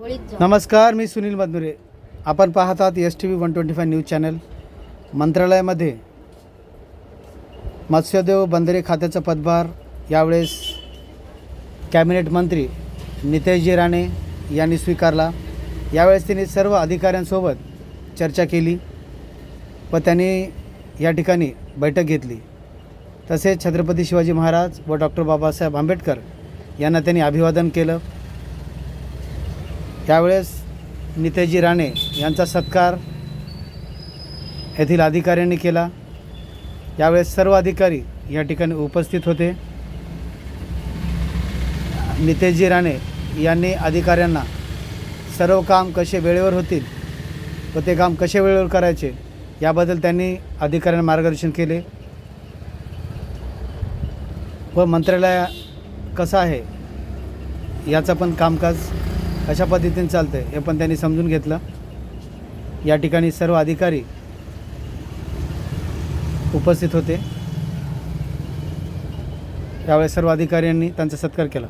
नमस्कार मी सुनील मधनुरे आपण पाहत आहात S T V one twenty five news channel मंत्रालयामध्ये मत्स्योद्योग बंदरे खात्याचा पदभार. यावेळेस कॅबिनेट मंत्री नितेशजी राणे यांनी स्वीकारला. यावेळेस त्यांनी सर्व अधिकाऱ्यांसोबत चर्चा केली व त्यांनी या ठिकाणी बैठक घेतली. तसेच छत्रपती शिवाजी महाराज व डॉक्टर बाबासाहेब आंबेडकर यांना त्यांनी अभिवादन केलं. त्यावेळेस नितेजी राणे यांचा सत्कार येथील अधिकाऱ्यांनी केला. यावेळेस सर्व अधिकारी या ठिकाणी उपस्थित होते. नितेशजी राणे यांनी अधिकाऱ्यांना सर्व काम कसे वेळेवर होतील व ते काम कसे वेळेवर करायचे याबद्दल त्यांनी अधिकाऱ्यांना मार्गदर्शन केले. व मंत्रालय कसं आहे याचं पण कामकाज अशा पद्धतीने चालतं आहे हे पण त्यांनी समजून घेतलं. या ठिकाणी सर्व अधिकारी उपस्थित होते. यावेळेस सर्व अधिकाऱ्यांनी त्यांचा सत्कार केला.